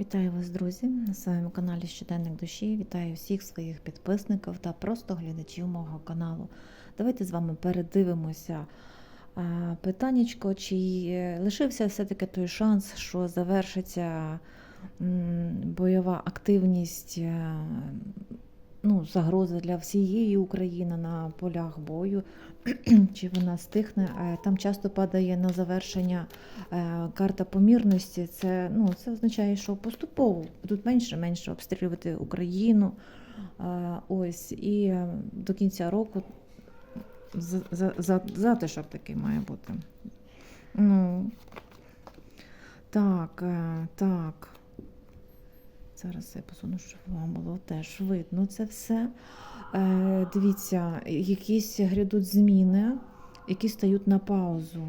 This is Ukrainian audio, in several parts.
Вітаю вас, друзі, на своєму каналі Щоденник душі. Вітаю всіх своїх підписників та просто глядачів мого каналу. Давайте з вами передивимося питаннячко, чи лишився все-таки той шанс, що завершиться бойова активність, е, ну, загроза для всієї України на полях бою, чи вона стихне. Там часто падає на завершення е, карта помірності. Це, ну, це означає, що поступово будуть менше менше обстрілювати Україну. Е, Ось, і е, до кінця року за- за- за- затишок такий має бути. Ну, так, так. Зараз я посуну, щоб вам було теж видно це все. Е, дивіться, якісь грядуть зміни, які стають на паузу.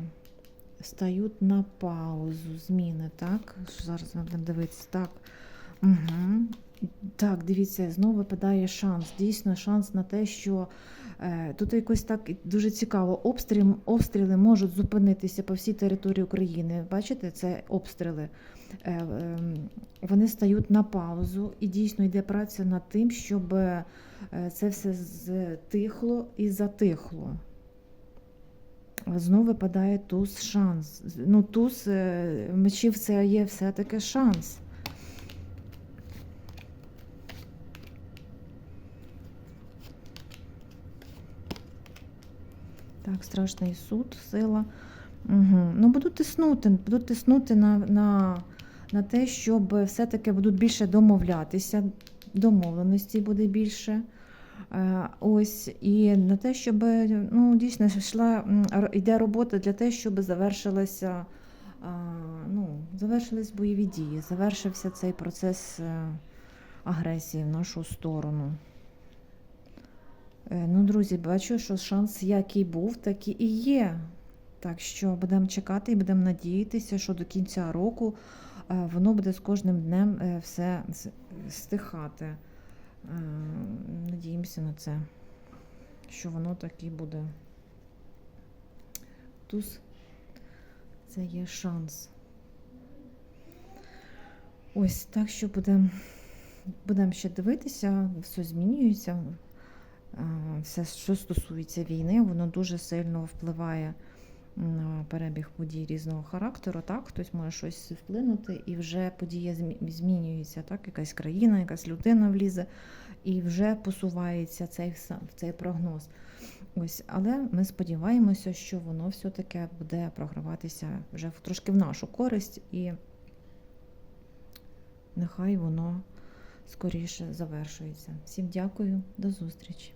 Стають на паузу зміни, так? Зараз ми будемо дивитися. Так. Угу. Так, дивіться, знову випадає шанс. Дійсно, шанс на те, що е, тут якось так дуже цікаво. Обстріл, обстріли можуть зупинитися по всій території України. Бачите, це обстріли. Е, е, вони стають на паузу, і дійсно йде праця над тим, щоб е, це все затихло і затихло. Знову випадає туз шанс. Ну, туз е, мечів це є все-таки шанс. Так, страшний суд, сила. Угу. Ну, будуть тиснути, будуть тиснути на, на, на те, щоб все-таки будуть більше домовлятися, домовленості буде більше. Е, Ось, і на те, щоб ну, дійсно йшла, йде робота для того, щоб завершилася, а, ну, завершились бойові дії, завершився цей процес е, агресії в нашу сторону. Е, Ну, друзі, бачу, що шанс який був, такий і є. Так що будемо чекати і будемо надіятися, що до кінця року е, воно буде з кожним днем е, все стихати. Е, Надіємося на це, що воно так і буде. Туз це є шанс. Ось так що будемо будем ще дивитися, все змінюється. Е, Все, що стосується війни, воно дуже сильно впливає на перебіг подій різного характеру. Так, хтось може щось вплинути, і вже подія змінюється. Так, якась країна, якась людина влізе, і вже посувається цей цей прогноз. Ось, але ми сподіваємося, що воно все-таки буде програватися вже трошки в нашу користь, і нехай воно скоріше завершується. Всім дякую, до зустрічі.